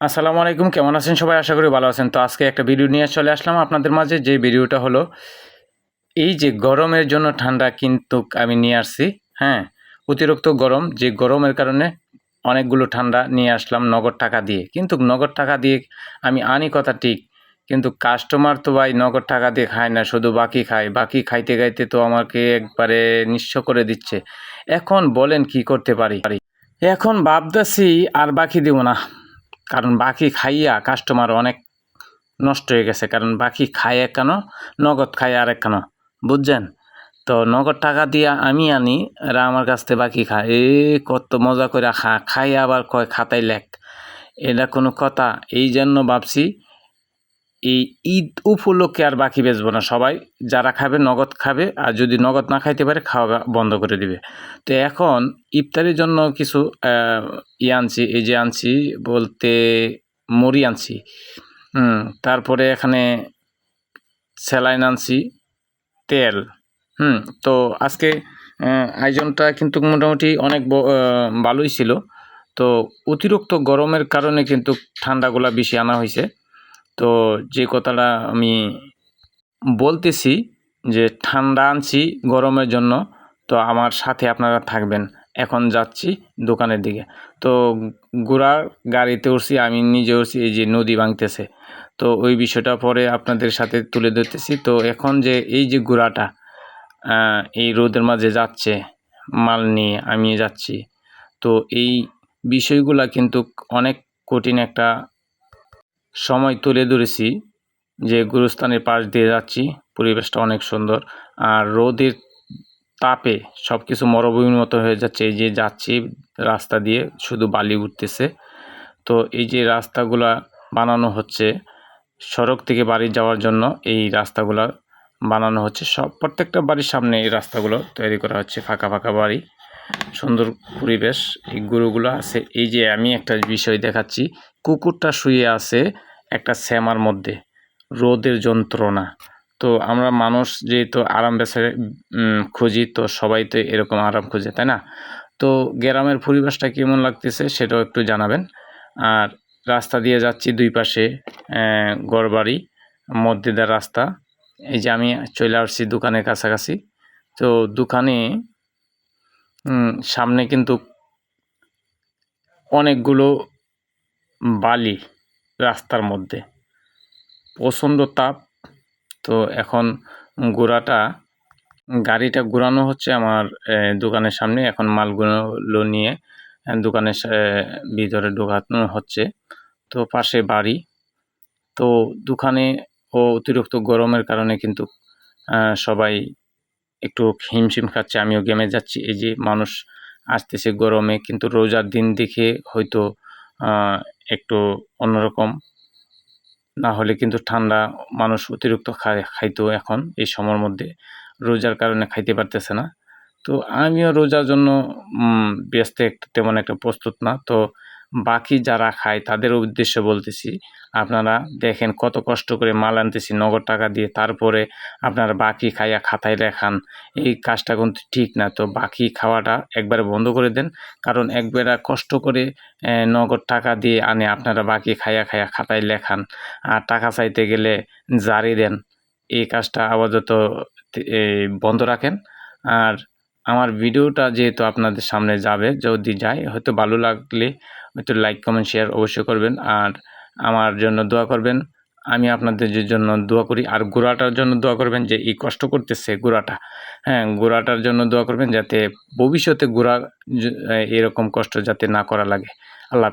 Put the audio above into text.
আসসালামু আলাইকুম, কেমন আছেন সবাই? আশা করি ভালো আছেন। তো আজকে একটা ভিডিও নিয়ে চলে আসলাম আপনাদের মাঝে। যে ভিডিওটা হলো, এই যে গরমের জন্য ঠান্ডা কিন্তু আমি নিয়ে আসছি হ্যাঁ? অতিরিক্ত গরম, যে গরমের কারণে অনেকগুলো ঠান্ডা নিয়ে আসলাম নগদ টাকা দিয়ে। কিন্তু নগদ টাকা দিয়ে আমি আনি কথা ঠিক, কিন্তু কাস্টমার তো ভাই নগদ টাকা দিয়ে খায় না, শুধু বাকি খায়। বাকি খাইতে খাইতে তো আমাকে একবারে নিঃস্ব করে দিচ্ছে। এখন বলেন কি করতে পারি? এখন ভাবতেছি আর বাকি দিব না। কারণ বাকি খাইয়া কাস্টমার অনেক নষ্ট হয়ে গেছে। কারণ বাকি খায় কেন, নগদ খায় আর কেন, বুঝছেন? তো নগদ টাকা দিয়া আমি আনি, এরা আমার কাছ থেকে বাকি খায়। এ, কত মজা করে খা খাই আবার কয় খাতায় লেখ। এটা কোনো কথা, এই জন্য ভাবছি এই ঈদ উপলক্ষে আর বাকি বেচবো না সবাই। যারা খাবে নগদ খাবে, আর যদি নগদ না খাইতে পারে, খাওয়া বন্ধ করে দিবে। তো এখন ইফতারির জন্য কিছু ইয়ে আনছি, এই যে আনছি বলতে মুড়ি আনছি। তারপরে এখানে স্যালাইন আনছি, তেল। হুম, তো আজকে আয়োজনটা কিন্তু মোটামুটি অনেক ভালোই ছিল। তো অতিরিক্ত গরমের কারণে কিন্তু ঠান্ডাগুলা বেশি আনা হয়েছে তো যে কথাটা আমি বলতেছি যে ঠান্ডা আনছি গরমের জন্য, তো আমার সাথে আপনারা থাকবেন। এখন যাচ্ছি দোকানের দিকে। তো ঘোড়ার গাড়িতে উঠছি, আমি নিজে উঠছি, এই যে নদী ভাঙতেছে। তো ওই বিষয়টা পরে আপনাদের সাথে তুলে ধরতেছি। তো এখন যে এই যে ঘোড়াটা এই রোদের মাঝে যাচ্ছে, মাল নিয়ে আমি যাচ্ছি। তো এই বিষয়গুলা কিন্তু অনেক কঠিন একটা সময় তুলে ধরেছি যে গুরুস্থানের পাশ দিয়ে যাচ্ছি, পরিবেশটা অনেক সুন্দর। আর রোদের তাপে সব কিছু মরুভূমির মতো হয়ে যাচ্ছে। এই যে যাচ্ছি রাস্তা দিয়ে, শুধু বালি উঠতেছে। তো এই যে রাস্তাগুলা বানানো হচ্ছে, সড়ক থেকে বাড়ি যাওয়ার জন্য এই রাস্তাগুলা বানানো হচ্ছে। সব, প্রত্যেকটা বাড়ির সামনে এই রাস্তাগুলো তৈরি করা হচ্ছে, ফাঁকা ফাঁকা বাড়ি, সুন্দর পরিবেশ। এই গরুগুলো আছে। এই যে আমি একটা বিষয় দেখাচ্ছি, কুকুরটা শুয়ে আছে একটা শ্যামার মধ্যে, রোদের যন্ত্রণা। তো আমরা মানুষ যেহেতু আরাম বেসে খুঁজি, তো সবাই তো এরকম আরাম খুঁজে, তাই না? তো গ্রামের পরিবেশটা কেমন লাগতেছে সেটাও একটু জানাবেন। আর রাস্তা দিয়ে যাচ্ছি দুই পাশে গড়বাড়ি মধ্যেদার রাস্তা। এই যে আমি চলে আসছি দোকানের কাছাকাছি। তো দোকানে সামনে কিন্তু অনেকগুলো বালি রাস্তার মধ্যে। প্রচণ্ড তাপ। তো এখন গোড়াটা, গাড়িটা ঘোরানো হচ্ছে আমার দোকানের সামনে। এখন মালগুলো নিয়ে দোকানের ভিতরে ঢোকানো হচ্ছে। তো পাশে বাড়ি। তো দোকানে ও অতিরিক্ত গরমের কারণে কিন্তু সবাই একটু হিমশিম খাচ্ছে। আমিও গেমে যাচ্ছি। এই যে মানুষ আসতেছে গরমে, কিন্তু রোজার দিন দেখে হয়তো একটু অন্যরকম। না হলে কিন্তু ঠান্ডা মানুষ অতিরিক্ত খায় খাইতো এখন এই সময়ের মধ্যে। রোজার কারণে খাইতে পারতেছে না। তো আমিও রোজার জন্য ব্যস্ত একটা তেমন একটা প্রস্তুত না। তো বাকি যারা খায় তাদের উদ্দেশ্য বলতেছি, আপনারা দেখেন কত কষ্ট করে মাল আনতেছি, নগদ টাকা দিয়ে, তারপরে আপনারা বাকি খাইয়া খাতায় লেখান, এই কাজটা কিন্তু ঠিক না। তো বাকি খাওয়াটা একবারে বন্ধ করে দেন, কারণ একবারে কষ্ট করে নগদ টাকা দিয়ে আনে, আপনারা বাকি খাইয়া খাইয়া খাতায় লেখান। আর টাকা চাইতে গেলে জারি দেন, এই কাজটা আপাতত বন্ধ রাখেন। আর আমার ভিডিওটা যেহেতু আপনাদের সামনে যাবে, যদি যায় হয়তো ভালো লাগলে হয়তো লাইক কমেন্ট শেয়ার অবশ্যই করবেন। আর আমার জন্য দোয়া করবেন। আমি আপনাদের জন্য দোয়া করি, আর গোড়াটার জন্য দোয়া করবেন যে এই কষ্ট করতেছে গোড়াটা। হ্যাঁ গোড়াটার জন্য দোয়া করবেন যাতে ভবিষ্যতে গোড়া এরকম কষ্ট যাতে না করা লাগে। আল্লাহ